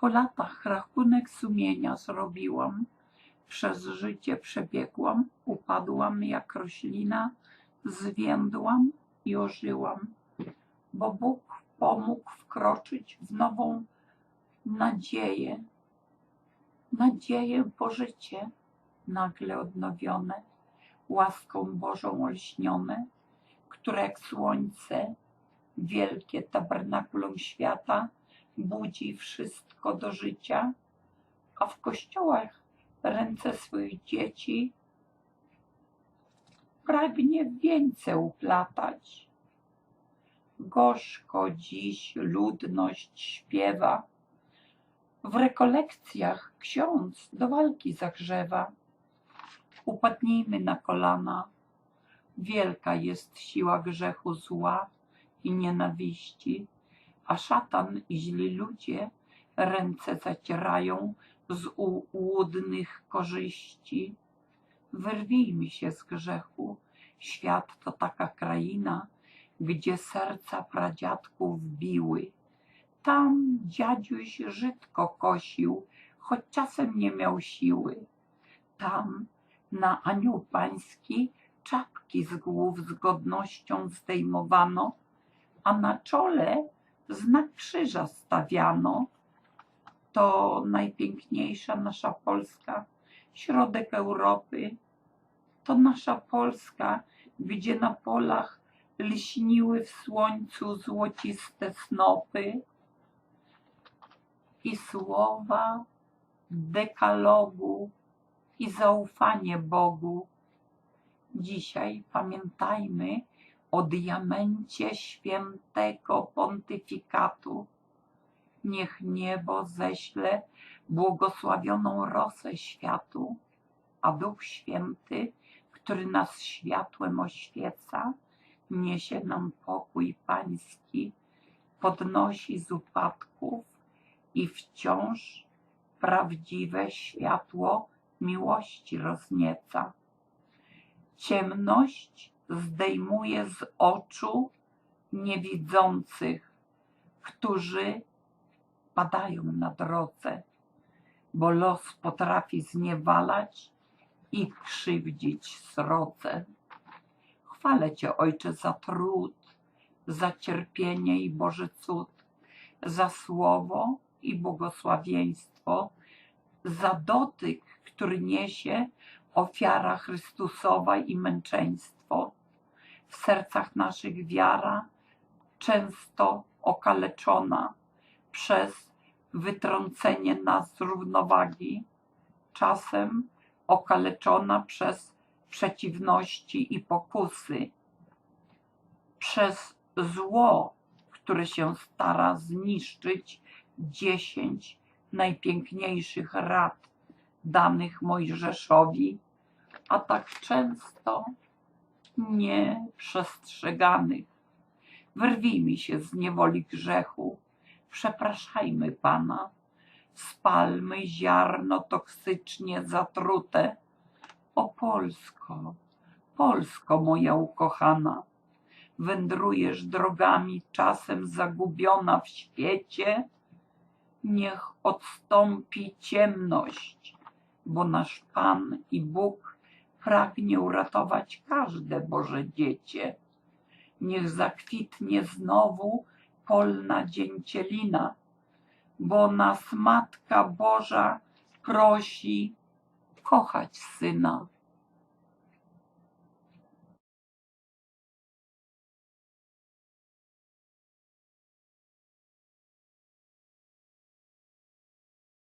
Po latach rachunek sumienia zrobiłam, przez życie przebiegłam, upadłam jak roślina, zwiędłam i ożyłam, bo Bóg pomógł wkroczyć w nową nadzieję, nadzieję po życie, nagle odnowione, łaską Bożą olśnione, które jak słońce, wielkie tabernakulum świata, budzi wszystko do życia, a w kościołach ręce swych dzieci pragnie wieńce uplatać. Gorzko dziś ludność śpiewa, w rekolekcjach ksiądz do walki zagrzewa. Upadnijmy na kolana, wielka jest siła grzechu zła i nienawiści, a szatan i źli ludzie ręce zacierają z ułudnych korzyści. Wyrwijmy się z grzechu. Świat to taka kraina, gdzie serca pradziadków biły. Tam dziadziuś żydko kosił, choć czasem nie miał siły. Tam na anioł pański czapki z głów z godnością zdejmowano, a na czole znak krzyża stawiano. To najpiękniejsza nasza Polska, środek Europy. To nasza Polska, gdzie na polach lśniły w słońcu złociste snopy i słowa dekalogu i zaufanie Bogu. Dzisiaj pamiętajmy o diamencie świętego pontyfikatu. Niech niebo ześle błogosławioną rosę światu, a Duch Święty, który nas światłem oświeca, niesie nam pokój pański, podnosi z upadków i wciąż prawdziwe światło miłości roznieca. Ciemność zdejmuje z oczu niewidzących, którzy padają na drodze, bo los potrafi zniewalać i krzywdzić srodze. Chwalę Cię, Ojcze, za trud, za cierpienie i Boży cud, za słowo i błogosławieństwo, za dotyk, który niesie ofiara Chrystusowa i męczeństwo. W sercach naszych wiara często okaleczona przez wytrącenie nas z równowagi, czasem okaleczona przez przeciwności i pokusy, przez zło, które się stara zniszczyć dziesięć najpiękniejszych rad danych Mojżeszowi, a tak często nieprzestrzeganych. Wyrwijmy się z niewoli grzechu, przepraszajmy Pana, spalmy ziarno toksycznie zatrute. O Polsko, Polsko moja ukochana, wędrujesz drogami czasem zagubiona w świecie, niech odstąpi ciemność, bo nasz Pan i Bóg pragnie uratować każde Boże dziecię. Niech zakwitnie znowu polna dzięcielina, bo nas Matka Boża prosi kochać Syna.